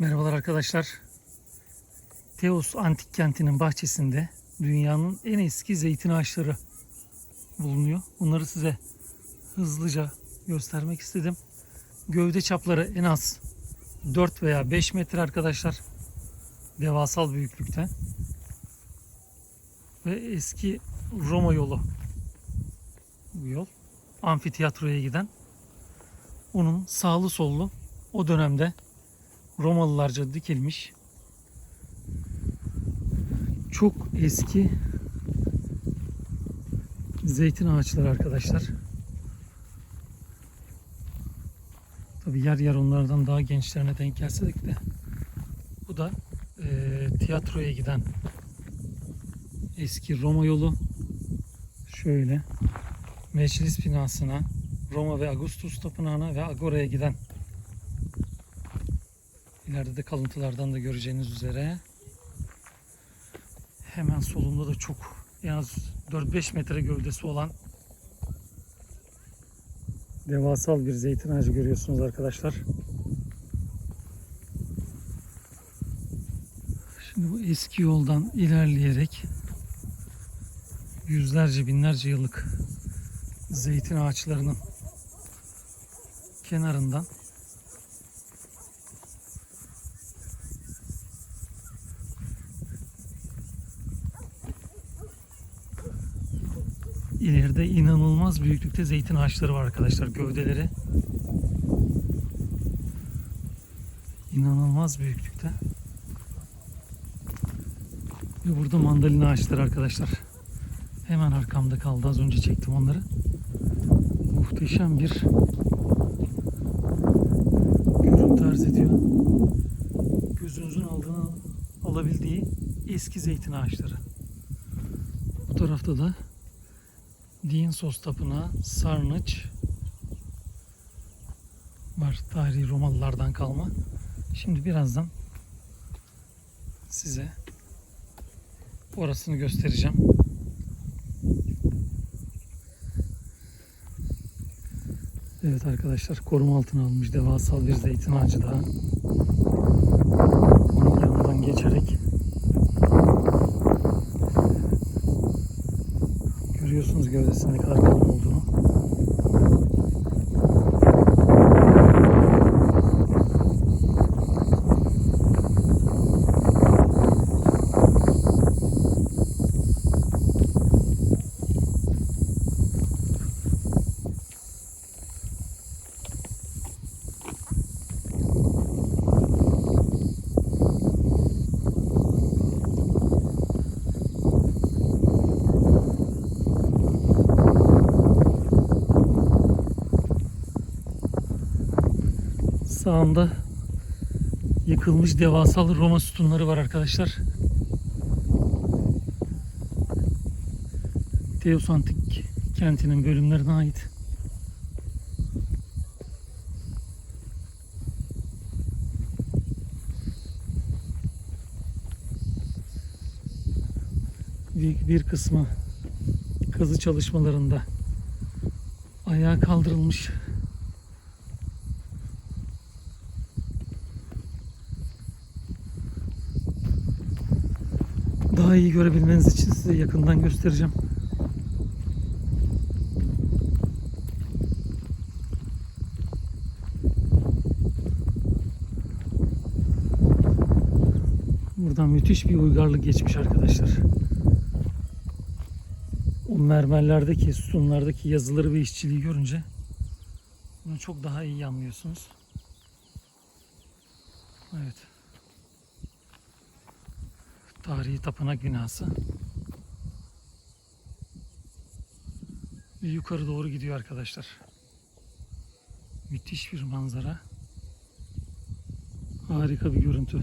Merhabalar arkadaşlar. Teos Antik Kenti'nin bahçesinde dünyanın en eski zeytin ağaçları bulunuyor. Bunları size hızlıca göstermek istedim. Gövde çapları en az 4 veya 5 metre arkadaşlar. Devasal büyüklükte. Ve eski Roma yolu bu yol. Amfiteyatroya giden. Onun sağlı sollu o dönemde Romalılarca dikilmiş. Çok eski zeytin ağaçları arkadaşlar. Tabi yer yer onlardan daha gençlerine denk gelsek de. Bu da eee, tiyatroya giden eski Roma yolu. Şöyle meclis binasına Roma ve Augustus tapınağına ve Agora'ya giden İleride de kalıntılardan da göreceğiniz üzere hemen solunda da çok en az 4-5 metre gövdesi olan devasal bir zeytin ağacı görüyorsunuz arkadaşlar. Şimdi bu eski yoldan ilerleyerek yüzlerce binlerce yıllık zeytin ağaçlarının kenarından İleride inanılmaz büyüklükte zeytin ağaçları var arkadaşlar gövdeleri. İnanılmaz büyüklükte. Ve burada mandalina ağaçları arkadaşlar. Hemen arkamda kaldı. Az önce çektim onları. Muhteşem bir görüntü arz ediyor. Gözünüzün aldığını alabildiği eski zeytin ağaçları. Bu tarafta da Dinsos Tapınağı, Sarnıç var. Tarihi Romalılardan kalma. Şimdi birazdan size orasını göstereceğim. Evet arkadaşlar koruma altına almış devasal bir zeytin ağacı daha. Onun yanından geçerek Görüyorsunuz gövdesinin ne kadar kalın olduğunu. Sağında yıkılmış devasal Roma sütunları var arkadaşlar. Teos Antik kentinin bölümlerine ait. Bir, bir kısmı kazı çalışmalarında ayağa kaldırılmış Daha iyi görebilmeniz için size yakından göstereceğim. Buradan müthiş bir uygarlık geçmiş arkadaşlar. O mermerlerdeki, sütunlardaki yazıları ve işçiliği görünce bunu çok daha iyi anlıyorsunuz. Evet. Tarihi tapınak binası. Ve yukarı doğru gidiyor arkadaşlar. Müthiş bir manzara. Harika bir görüntü.